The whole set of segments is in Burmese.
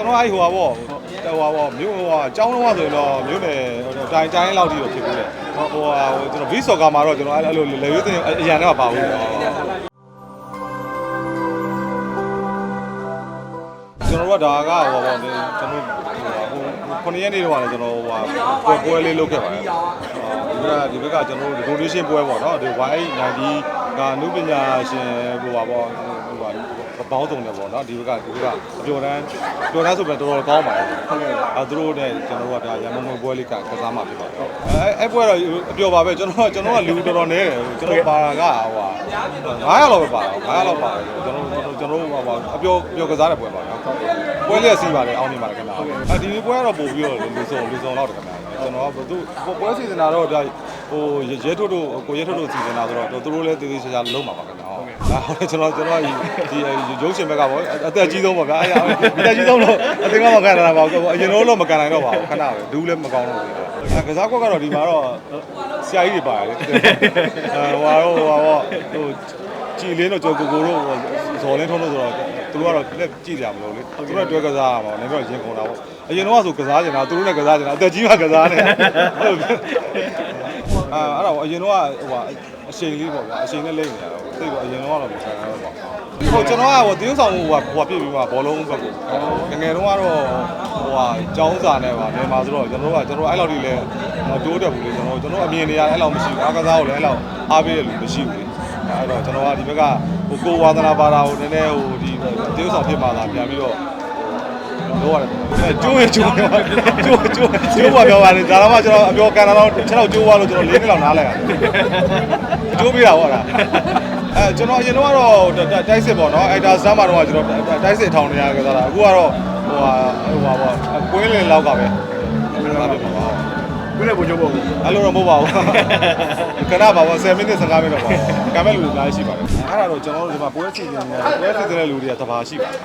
ကျွန်တော်အဲ့ဟိုပါပေါ့ဟိုပါပေါ့မြို့ဟိုအကြောင်းလုံးဝဆိုရင်တော့မြို့နယ်တိုင်းတိုင်းလောက်ထိတော့ဖြစ်ဘူးလေဟိုဟိုကျွန်တော်ဘီဆော့ကာမှာတော့ကျွန်တော်အဲ့လိုလေရွေးတင်အရန်တော့ပါဘူးကျွန်တော်တို့ကဒါကဟိုပါပေါ့ကျွန်တော်ဟိုခုနှစ်ရက်နေ့တော့ကျွန်တော်ဟိုပါပွဲပွဲလေးလုပ်ခဲ့ပါတယ်ဒီဘက်ကဒီဘက်ကကျွန်တော်တို့ donation ပွဲပေါ့နော်ဒီ Y90 ကနုပညာရှင်ဟိုပါပေါ့ဟို ပါပေါင်းစုံတယ်ပေါ့နော်ဒီဘက်ကဒီဘက်ကအပျော်တန်းပျော်တန်းဆိုပြန်တော်တော်ကောင်းပါတယ်ဟုတ်ကဲ့အဲသူတို့နဲ့ကျွန်တော်တို့ကဒါရမုံမွေပွဲလေးကကစားမှာဖြစ်ပါတယ်အဲအဲ့ပွဲတော့အပျော်ပါပဲကျွန်တော်ကျွန်တော်ကလူတော်တော်နေတယ်ကျွန်တော်ပါကဟို900လောက်ပဲပါ900လောက်ပါတယ်ကျွန်တော်ကျွန်တော်ဟိုပါအပျော်အပျော်ကစားတဲ့ပွဲပါနော်ပွဲလေးစီးပါတယ်အောင်းနေပါတယ်ခင်ဗျာအဲဒီပွဲကတော့ပို့ပြီးတော့လူစုံလူစုံလောက်တယ်ခင်ဗျာကျွန်တော်ကသူပွဲစီစဉ်တာတော့ဒါဟိုရဲထုတ်တို့ကိုရဲထုတ်တို့စီစဉ်တာဆိုတော့သူတို့လည်းတည်တည်ချာချာလုံးပါပါခင်ဗျာ ဟုတ်ဒါကျွန်တော်ကျွန်တော်ဒီရုပ်ရှင်ဘက်ကပေါ့အသက်ကြီးဆုံးပေါ့ဗျာအဲ့အသက်ကြီးဆုံးတော့အသင်ကမကန်တာပါဘူးအရင်တော့မကန်နိုင်တော့ပါဘူးခဏပဲဒူးလည်းမကောင်းတော့ဘူးအဲကစားကွက်ကတော့ဒီမှာတော့ဆရာကြီးတွေပါတယ်အဲဟိုဟာတော့ဟိုဟာဟိုကြည်လင်းတော့ကျော်ကိုကိုတို့ဇော်လင်းထုံးလို့ဆိုတော့သူတို့ကတော့လက်ကြည့်ကြမလို့လေသူတို့တွဲကစားရမှာလည်းတော့ရင်ခုန်တာပေါ့အရင်တော့ဆိုကစားကြတာသူတို့နဲ့ကစားကြတာအသက်ကြီးမှကစားနေ အာအဲ့တော့အရင်တော့ဟိုဟာအချိန်လေးပေါ့ဗျာအချိန်နဲ့လိမ့်နေရတော့သိတော့အရင်တော့တော့မခံရတော့ပါဟိုကျွန်တော်ကဟိုတင်းဆောင်ဟိုဟိုပြည့်ပြီးမှဘောလုံးဘက်ကိုငငယ်တော့ကတော့ဟိုဟာကျောင်းစာနဲ့ပါနေမှာဆိုတော့ကျွန်တော်တို့ကကျွန်တော်အဲ့လောက်ကြီးလဲတိုးတက်ဘူးလေကျွန်တော်ကျွန်တော်အမြင်နေရအဲ့လောက်မရှိဘူးအားကစားကိုလည်းအဲ့လောက်အားပေးရလို့မရှိဘူးလေအဲ့တော့ကျွန်တော်ကဒီဘက်ကဟိုကိုဝါသနာပါတာဟိုနည်းနည်းဟိုဒီတင်းဆောင်ဖြစ်မှလာပြန်ပြီးတော့ တော့ရတယ်ကျိုးရကျိုးရကျိုးကျိုးကျိုးပါပြောပါတယ်ဒါတော့မှကျွန်တော်အပြောကန်တာတော့6လောက်ကျိုးသွားလို့ကျွန်တော်၄နှစ်လောက်နားလိုက်ရတယ်ကျိုးပေးတာဟုတ်လားအဲကျွန်တော်အရင်တော့ကတော့တိုက်စစ်ပေါ့နော်အဲ့ဒါဇမ်းမှာတော့ကျွန်တော်တိုက်စစ်ထောင်နေရကြတာအခုကတော့ဟိုဟာဟိုဟာပေါ့ကွင်းလင်လောက်ကပဲအဲ့လိုပါပဲပါခုနကဘုံချုပ်ပေါ့အဲ့လိုတော့မဟုတ်ပါဘူးခဏပါပေါ့10မိနစ်15မိနစ်တော့ပါကံမဲ့လူတွေအများကြီးရှိပါတယ် အဲ့ဒါတော့ကျွန်တော်တို့ဒီမှာပွဲစီစဉ်နေပွဲစီစဉ်တဲ့လူတွေကတဘာရှိပါတယ်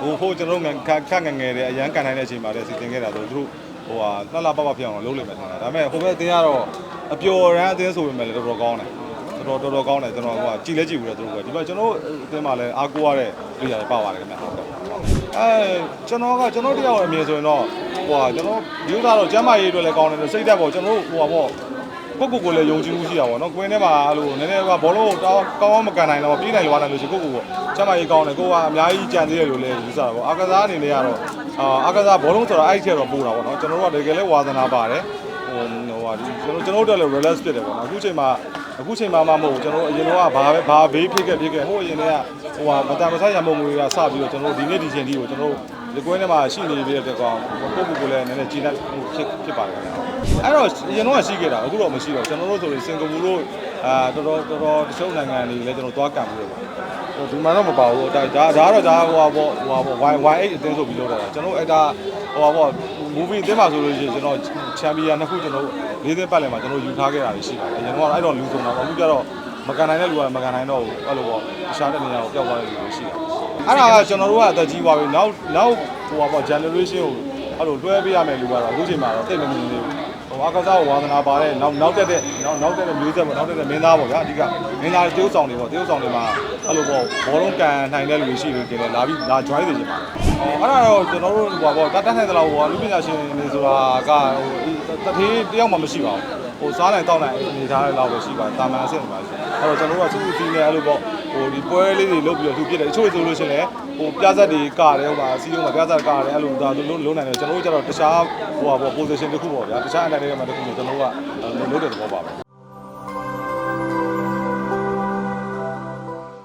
ဟိုဟိုကျွန်တော်တို့ခက်ခက်ငငယ်တွေအရန်ကန်နိုင်တဲ့အချိန်မှာလည်းစီစဉ်ခဲ့တာဆိုသူတို့ဟိုဟာလှလှပပဖြစ်အောင်လုပ်လိမ့်မယ်ထင်တယ်ဒါပေမဲ့ဟိုဘက်အတင်းကတော့အပျော်ရမ်းအတင်းဆိုပေမဲ့လည်းတော်တော်ကောင်းတယ်တော်တော်တော်တော်ကောင်းတယ်ကျွန်တော်ကကြည်လဲကြည့်ဘူးလေသူတို့ကဒီမှာကျွန်တော်အတင်းမှာလည်းအားကိုးရတဲ့လူရတယ်ပါပါတယ်ခင်ဗျာအဲကျွန်တော်ကကျွန်တော်တယောက်အမြင်ဆိုရင်တော့ဟိုဟာကျွန်တော်ယူသားတော့ကျမ်းမာရေးအတွက်လည်းကောင်းတယ်စိတ်ဓာတ်ပေါ့ကျွန်တော်ဟိုဟာပေါ့ ကိုကိုကိုလည်းယုံကြည်မှုရှိတာပေါ့နော်ကွင်းထဲမှာအဲ့လိုနည်းနည်းကဘောလုံးကိုတောင်းကောင်းအောင်မကန်နိုင်တော့ပြေးနိုင်လွားနိုင်လို့ရှိရင်ကိုကိုကိုကျမ်းမာရေးကောင်းတယ်ကိုကအများကြီးကြံသေးတယ်လို့လည်းယူဆတာပေါ့အာကစားအနေနဲ့ကတော့အာအာကစားဘောလုံးဆိုတော့အဲ့ဒီထက်တော့ပိုတာပေါ့နော်ကျွန်တော်တို့ကတကယ်လည်းဝါသနာပါတယ်ဟိုဟိုဟာဒီကျွန်တော်ကျွန်တော်တို့လည်း relax ဖြစ်တယ်ပေါ့နော်အခုချိန်မှာအခုချိန်မှာမှမဟုတ်ဘူးကျွန်တော်တို့အရင်တော့ဘာပဲဘာဘေးဖြစ်ခဲ့ဖြစ်ခဲ့ဟိုအရင်တည်းကဟိုဟာမတန်မဆရမုံငွေကစပြီးတော့ကျွန်တော်တို့ဒီနေ့ဒီချိန်ဒီကိုကျွန်တော်တို့ ဒီကွင်းထဲမှာရှိနေပြီးတဲ့ကောင်ကိုကိုကိုလည်းနည်းနည်းကြည်လက်ဖြစ်ဖြစ်ပါတယ်ခင်ဗျာအဲ့တော့အရင်တော့ရှိခဲ့တာအခုတော့မရှိတော့ကျွန်တော်တို့ဆိုရင်စင်ကာပူတို့အာတော်တော်တော်တော်တချို့နိုင်ငံတွေလည်းကျွန်တော်သွားကန်ပြီးတော့ဟိုဒီမှာတော့မပါဘူးဒါဒါဒါတော့ဒါဟိုဟာပေါ့ဟိုဟာပေါ့ Y Y8 အတင်းဆိုပြီးလုပ်တာကျွန်တော်အဲ့ဒါဟိုဟာပေါ့ movie အတင်းပါဆိုလို့ရှိရင်ကျွန်တော်ချန်ပီယံနှစ်ခုကျွန်တော်လေးသိန်းပတ်လည်မှာကျွန်တော်ယူထားခဲ့တာရှိပါတယ်အရင်ကတော့အဲ့တော့လူဆုံးတာအခုကျတော့မကန်နိုင်တဲ့လူကမကန်နိုင်တော့ဘူးအဲ့လိုပေါ့တခြားတဲ့နေရာကိုပျောက်သွားတဲ့လူတွေရှိတယ် အဲ့ဒါကကျွန်တော်တို့ကအသက်ကြီးသွားပြီနောက်နောက်ဟိုဟာပေါ့ generation ကိုအဲ့လိုလွှဲပေးရမယ်လူကတော့အခုချိန်မှာတော့သိမမြင်နေဘူးဟိုအကစားကိုဝါသနာပါတဲ့နောက်နောက်တက်တဲ့နောက်နောက်တက်တဲ့မျိုးဆက်ပေါ့နောက်တက်တဲ့မင်းသားပေါ့ဗျာအဓိကမင်းသားတေးဥဆောင်တွေပေါ့တေးဥဆောင်တွေမှာအဲ့လိုပေါ့ဘောလုံးကန်နိုင်တဲ့လူတွေရှိလို့ကျင်တယ်လာပြီးလာ join နေကြပါဟောအဲ့ဒါတော့ကျွန်တော်တို့ဟိုပေါ့တတ်တတ်နိုင်တဲ့လောက်ဟိုလူပညာရှင်တွေဆိုတာကဟိုတထေးတယောက်မှမရှိပါဘူး ဟိုစားနိုင်တောက်နိုင်အနေထားတဲ့လောက်ပဲရှိပါတယ်တာမန်အဆင့်တွေပါရှိအဲ့တော့ကျွန်တော်တို့ကစုစုစည်းနေအဲ့လိုပေါ့ဟိုဒီပွဲလေးတွေလုပ်ပြီးတော့သူပြစ်တယ်အချို့ဆိုလို့ရှိရင်လည်းဟိုပြဇက်တွေကတယ်ဟိုမှာစီးလုံးမှာပြဇက်ကတယ်အဲ့လိုဒါလုံးလုံးနိုင်တယ်ကျွန်တော်တို့ကျတော့တခြားဟိုပါပေါ့ position တစ်ခုပေါ့ဗျာတခြားအနေနဲ့မှတစ်ခုမျိုးကျွန်တော်တို့ကလုပ်တဲ့သဘောပါပဲ